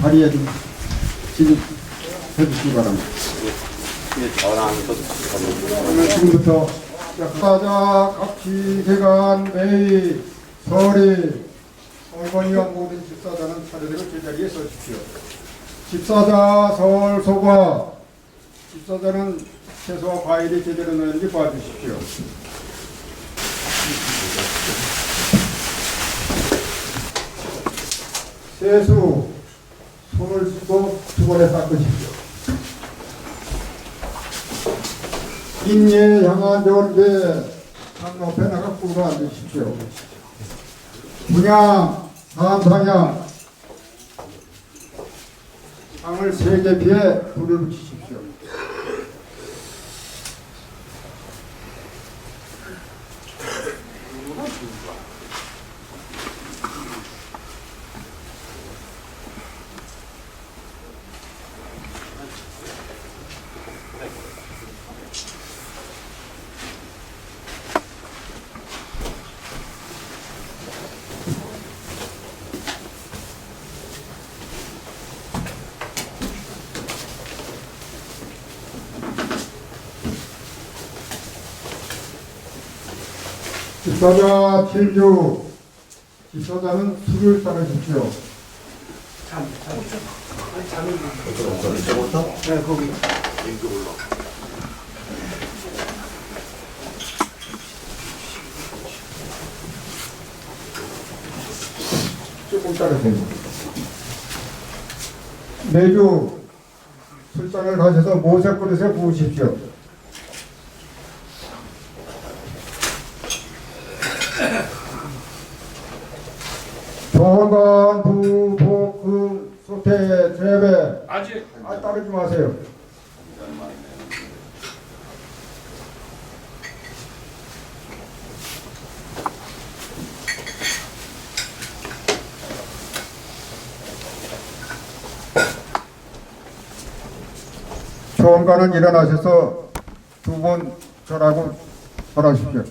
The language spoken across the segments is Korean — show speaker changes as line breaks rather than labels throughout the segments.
자리에 좀 진입해주시기 바랍니다. 지금부터 사자 각지 개간 매의 서리 설번이와 모든 집사자는 차례대로 제자리에 서십시오. 집사자 서울 소과 집사자는 채소와 과일이 제대로 넣는지 봐주십시오. 세수 손을 씻고 수건에 닦으십시오. 인ye 향한 좋은데 상 높에 나가 꿇어 앉으십시오. 분양, 사암상향 상을 세개 피해 불을 붙이십시오. 집사자 칠주 집사자는 술을 따르십시오. 네, 거기. 조금 따르세요. 매주 술잔을 가셔서 모색 그릇에 부으십시오. 조건 부복금 소태 재배
아직
아 따르지 마세요. 조원관은 일어나셔서 두 번 절하고 절하십시오.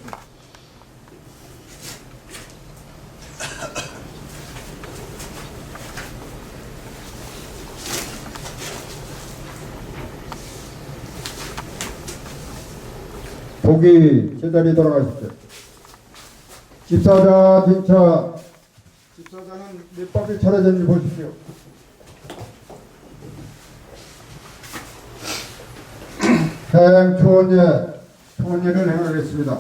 보기 제자리 돌아가십시오. 집사자 진차 집사자는 몇 바퀴 차례졌는지 보십시오. 행 초원예 초원예를 행하겠습니다.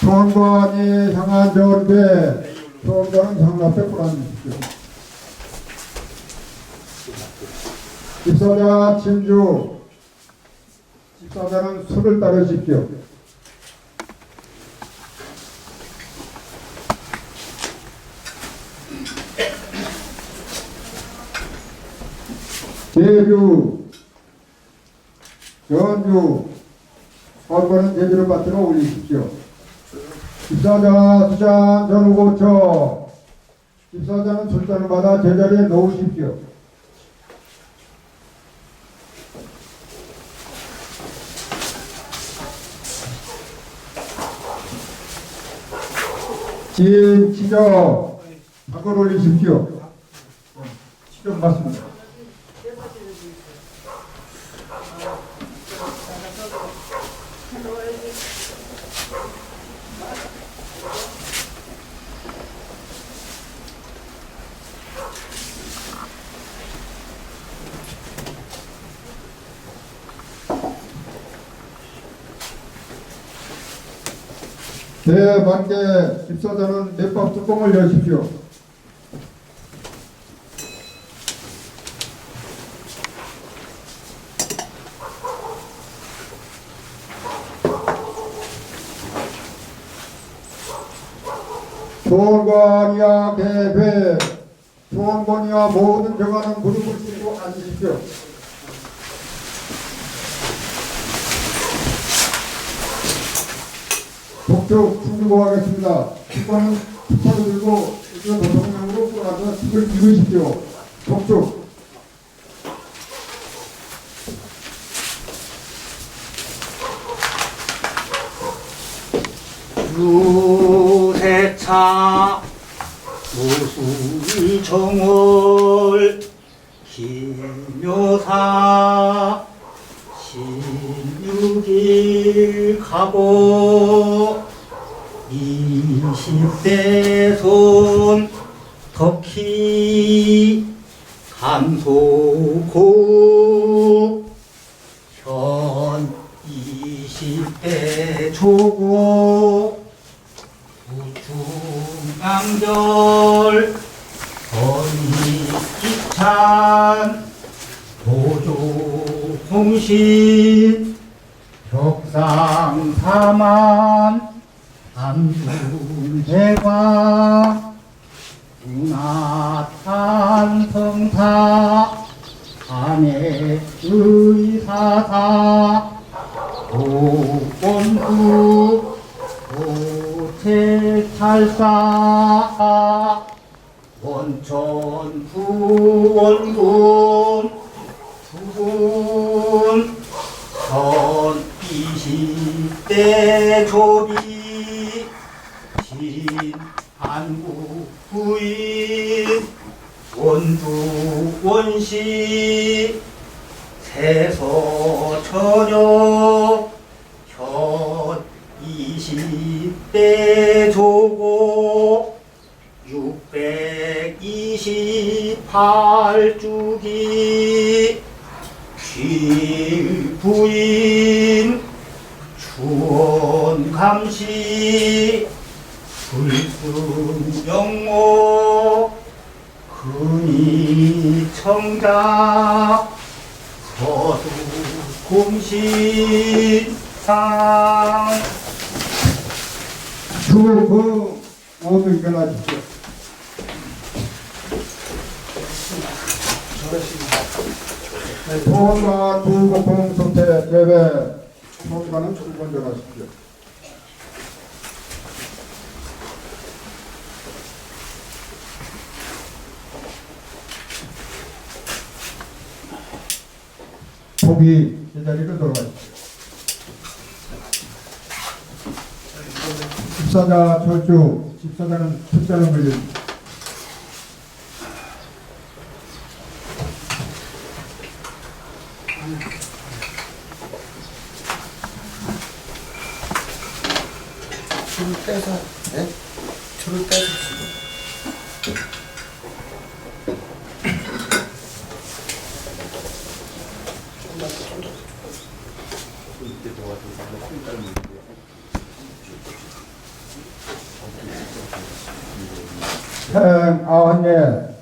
초원관이 향한 좋은데 초원관은 향 앞에 불안주십시오. 집사자 진주 집사자는 술을 따르십시오. 제주, 전주, 선거는 제주를 받들어 올리십시오. 집사자 수장 전후고처 집사자는 술잔을 받아 제자리에 놓으십시오. 진, 지적, 박을 올리십시오. 지적 맞습니다. 대반대 집사자는 넷밥 뚜껑을 여십시오. 조원관이야 대회 조원관이야 모든 병하는 무릎을 꿇고 앉으십시오. 독촉 충주고 하겠습니다. 축구는 축구를 들고 이거 노동력으로 끌어가서 축을 입으십시오. 독촉.
유세차 무술 정월
기묘사 십육일 가고 이 십대 손 덕희 감소고 현 이십대 조고 우중강절 건이기찬 도조 공신 벽상사만 안중대과 문화탄성사 한해 의사사 도권부 도책찰사 원천 부원군 부군 전 20대 조비 신한국 부인 원주 원시 세서 처녀 현 20대 조고 628주기 귀부인 주원감시 불승영모 근이청자 서두 공신상
주그 모두 일어나십시오. 소원과 두고봉 선태 예배 성가는 먼저 가십시오. 복이 제자리로 돌아가십시오. 집사자 절주, 집사자는 숫자를 걸립니다.
줄을 빼서, 예? 줄을 빼서 지금.
행 아한예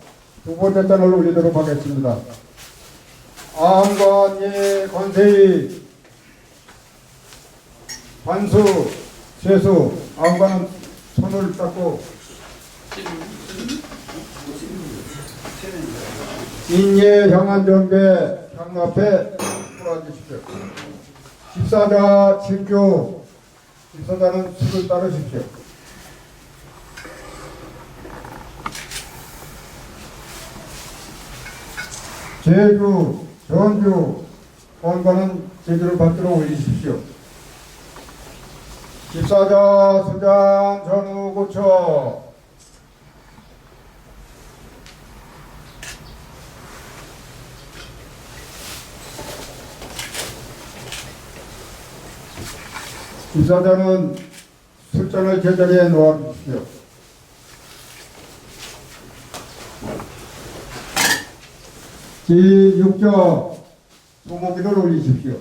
두 번째 잔을 올리도록 하겠습니다. 아한관예 관세이 관수 세수 아한관은 손을 닦고 인예 향한정배 향 앞에 돌아주십시오. 집사자 칠교 집사자는 술을 따르십시오. 제주, 전주, 본관은 제주를 받들어 올리십시오. 집사자, 수장, 전후, 고처, 집사자는 술잔을 제자리에 놓아주십시오. 제6조 소고기를 올리십시오.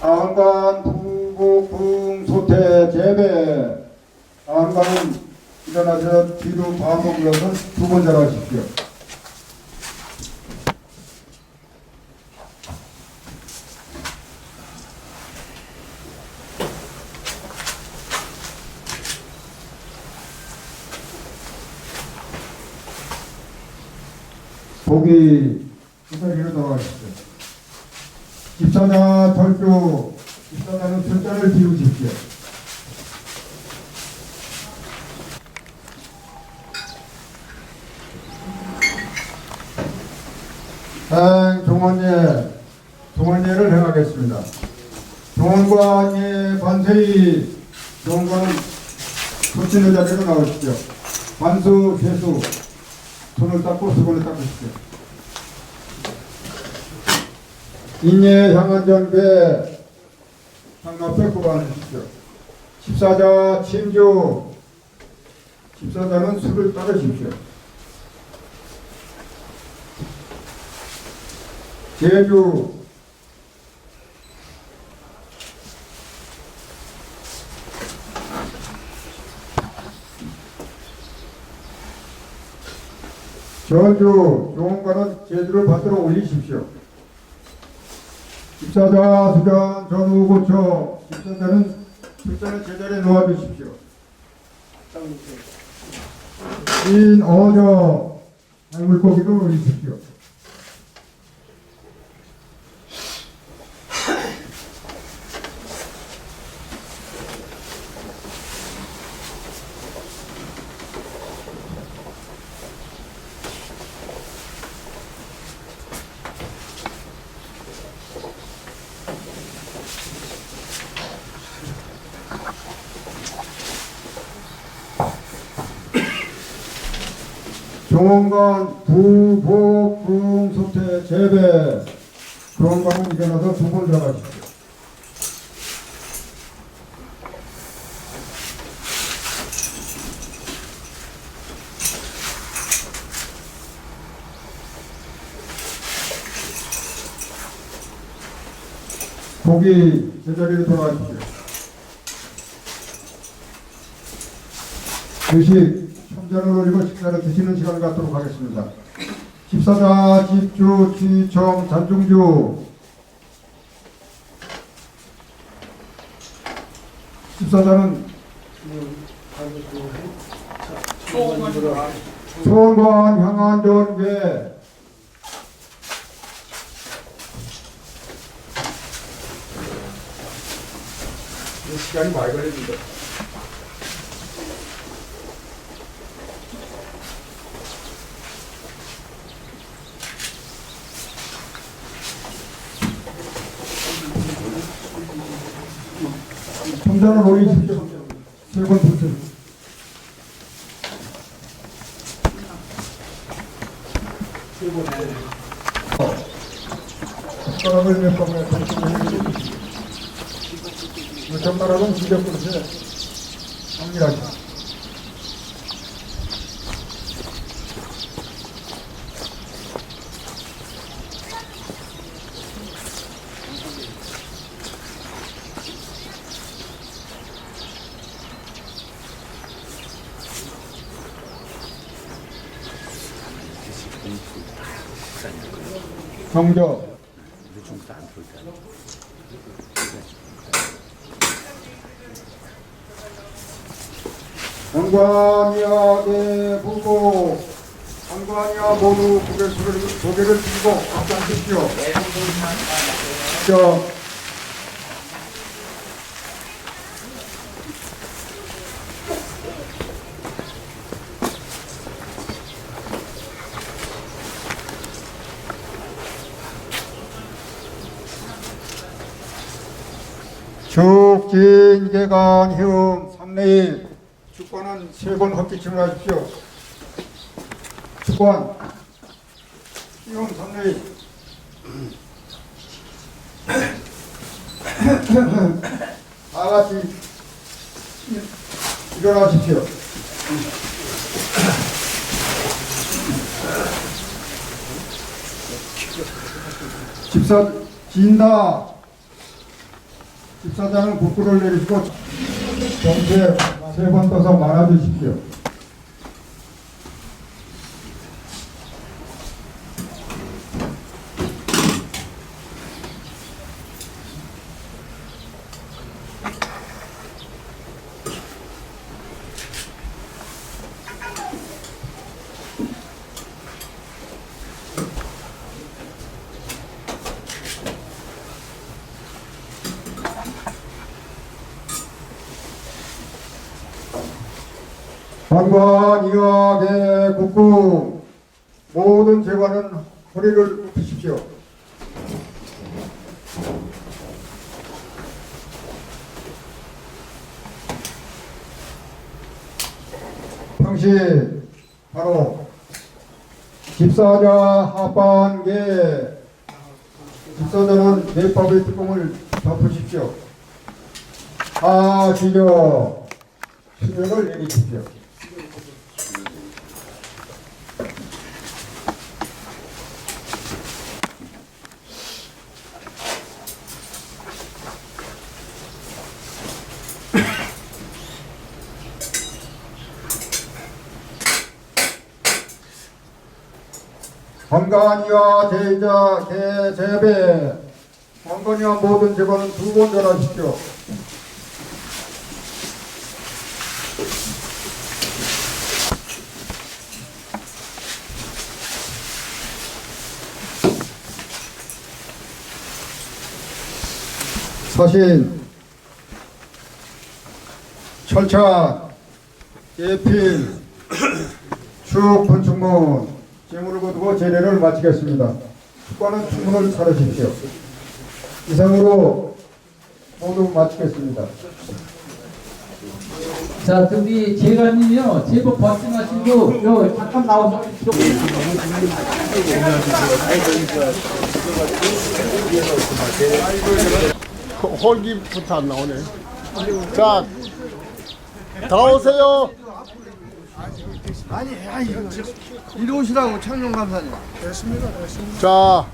안관 부곡풍 소태 재배 안관은 일어나서 뒤로 반복 이어서 두번 잘하십시오. 보기 수사기로 돌아가십시오. 집사자 절주 집사자는 술잔을 비우십시오. 행 종원예 종원예를 행하겠습니다. 종원관예 반세이 종원관은 조치는 자리로 나오십시오. 반수 세수 손을 닦고 수건을 닦으십시오. 인예 향한 전배 향납에 구간하십시오. 십사자 침주 십사자는 술을 따르십시오. 제주 전주 용원과는 제주를 받들어 올리십시오. 집사자 수전 전후 고쳐 집사자는 술잔을 제자리에 놓아주십시오. 인 어저 물고기를 올리십시오. 종원관 부복 부흥소태 재배 종원관은 일어나서 두번 전하십시오. 고기 제자리로 돌아가십시오. 주식 천전을 올리고 식사를 드시는 시간을 갖도록 하겠습니다. 집사자, 집주, 취청, 잔중주 집사자는 소원관 향한 전개 시간이 많이 걸립니다. 천장을 올리십시오. 세번 붙여. 젓가락을 몇 번에 던지고 젓가락은 지저분해 확 정적 장관이야게 보고 장관이야 모두 고개 소개를, 고개를 들고 앞장서십시오. 저 축진 개간 희음 삼내일 축관은 세번 헛기침을 하십시오. 축관 희음 삼내일 다 같이 일어나십시오. 집사 진다. 집사장은 국구를 내리시고 정세 세번 떠서 말아주십시오. 관관 이하게 국구 모든 재관은 허리를 굽히십시오. 당시 바로 집사자 하반기에 집사자는 내법의 뚜껑을 덮으십시오. 하시려 수명을 내리십시오. 건강이와 제자 대제배 건강이와 모든 재반은 두 번 전하십시오. 사신 철차 예필 축 건축문 재물을 거두고 제례를 마치겠습니다. 축과는 충문을 차르십시오. 이상으로 모두 마치겠습니다.
자, 우리 재관님이요, 제법 말씀하시고, 요, 잠깐 나오셔.
홀기부터 안 나오네. 자, 다 오세요.
이리 오시라고 창룡 감사님.
자,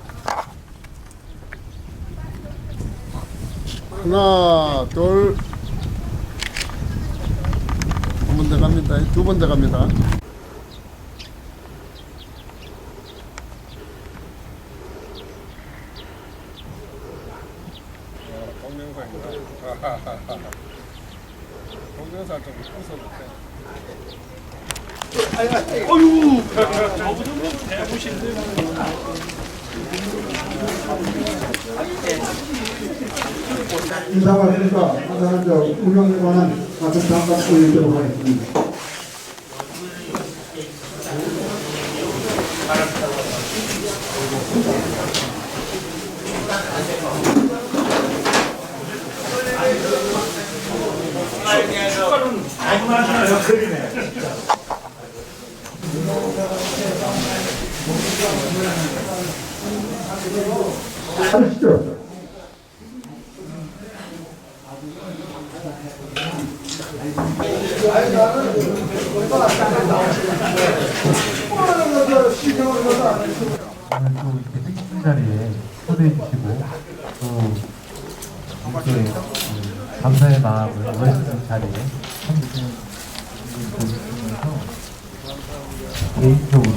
하나, 둘, 한 번 더 갑니다. 두 번 더 갑니다.
인사받으니까 인사한 저 운영에 관한 같은 장갑도 읽도록 하겠습니다. 하시죠.
오늘 또 이렇게 뜻깊은 자리에 초대해 주시고 또 이렇게 그 감사의 마음을 보여주는 자리에 참여해주신 분들 보시면서 개인적으로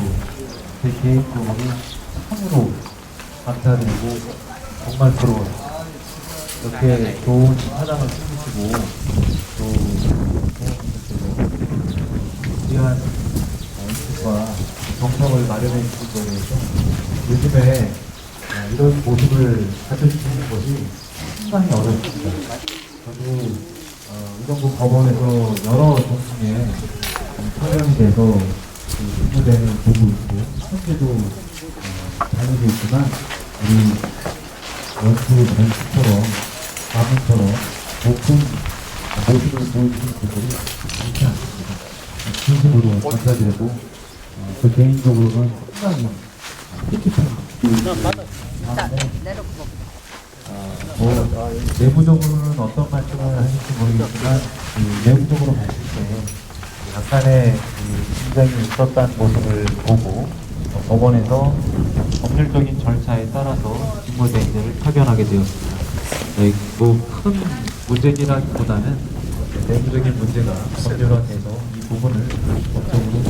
제 개인적으로 참으로 감사드리고 정말 부러워요. 이렇게 좋은 사장을 쓰시고 또 귀한 연습과 정성을 마련해 주신 거에 대해서 요즘에 어, 이런 모습을 가져주시는 것이 상당히 어렵습니다. 저도 어, 의정부 법원에서 여러 종류의 청년이 돼서 그 근무대를 보고 있고 현재도 어, 다니고 있지만 우리 원수 연수처럼 가문처럼 높은 모습을 보여주시는 분들이 많지 않습니다. 진심으로 감사드리고 어, 저 개인적으로는 상당히 뜻깊은 뭐 내부적으로는 어떤 말씀을 하실지 모르겠지만 그 내부적으로 봤을 때 약간의 그 긴장이 있었다는 모습을 보고 어, 법원에서 법률적인 절차에 따라서 직무대행제를 파견하게 되었습니다. 네, 뭐큰 문제이라기보다는 내부적인 문제가 법률화돼서 이 부분을 법적으로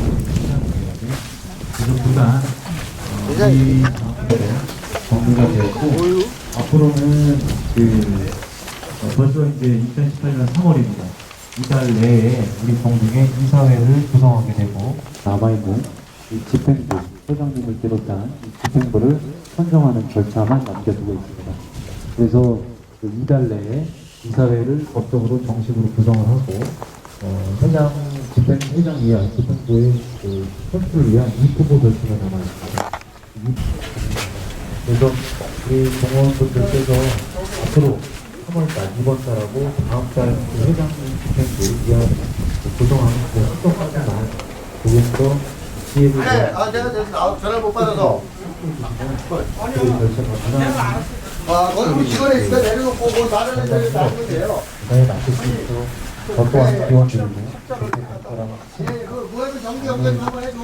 그정도가 어, 우리 사업들의 정리가 되었고 앞으로는 그 어, 벌써 이제 2018년 3월입니다. 이달 내에 우리 공중에 이사회를 구성하게 되고 남아있는 이 집행부 회장님을 비롯한 이 집행부를 선정하는 절차만 남겨두고 있습니다. 그래서 그 이달 내에 이사회를 법적으로 정식으로 구성을 하고 어, 회장 집행 회장 이하 집행부의 그 선출을 위한 입후보 절차가 남아 있습니다. 이- 그래서 좀 우리 동호원분들께서 앞으로 3월달, 이번 달하고 다음 달그 회장 집행부 그 구성하는 그 활동까지만 조금 더 네,
아 내가 내가 나 전화 못 받아서. 아 거기 직원에 있으니까 내려놓고 뭐 말을 해야 나오면 돼요.
부산에 맡을 수 있도록 어떠한 지원 드리고 그렇게 갈 거라고
예, 그 무회비 정기 연결 한번 해줘.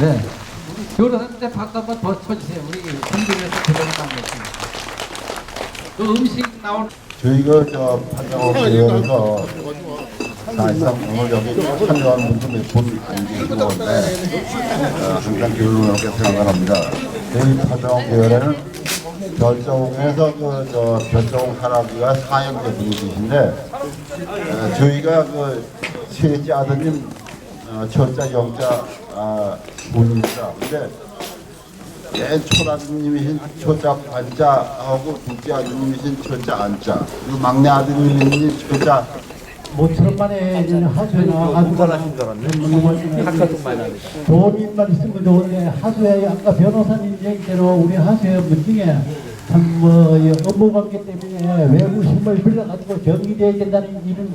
네. 교도사한테 박수 한번 더 쳐주세요. 우리 대단한 것입니다. 또 음식 나올
저희가 저 판정업계에서 사실상 오늘 여기 참여한 분도 몇분 계시는데 어, 항상 교육을 생각을 합니다. 저희 판정업계에는 별정에서 그저 별정 산하기가 사형제 분이 계신데 어, 저희가 그 셋째 아드님 어, 첫째 영자 아, 분입니다. 근데 맨 초아드님이신 초자 관자하고 둘째 아드님이신 초자 안자. 그리고 막내 아드님이신 초자.
모처럼 만에 하수회나 아주가 좋은 일만 있으면 좋은데 하수회 아까 변호사님 얘기대로 우리 하수회 문중에 참뭐 업무 관계 때문에 외부 힘을 빌려가지고 정리돼야 된다는 일은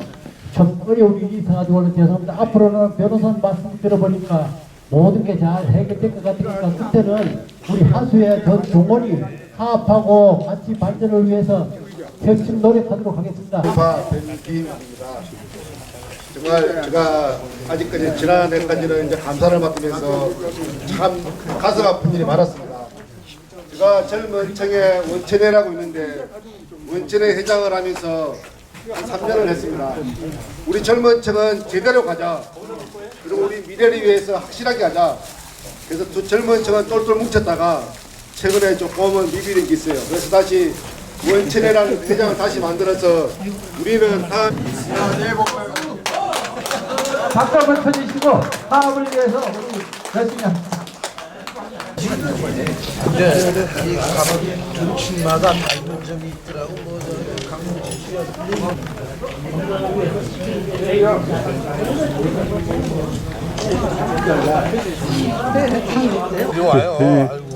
참 어려운 일이 있어가지고 죄송합니다. 앞으로는 변호사님 말씀 들어보니까 모든 게 잘 해결될 것 같으니까 그때는 우리 하수회 전 동원이 화합하고 같이 발전을 위해서 열심히 노력하도록
하겠습니다. 정말 제가 아직까지 지난해까지는 이제 감사를 맡으면서 참 가슴 아픈 일이 많았습니다. 제가 젊은 청의 원천회라고 있는데 원천회 회장을 하면서 한 3년을 했습니다. 우리 젊은 청은 제대로 가자. 그리고 우리 미래를 위해서 확실하게 하자. 그래서 두 젊은 청은 똘똘 뭉쳤다가 최근에 조금은 미비는 게 있어요. 그래서 다시 원천회라는 회장을 다시 만들어서 우리는 다
박수 한번 쳐주시고 화합을 위해서 우리 열심히 합시다.
이 리 와요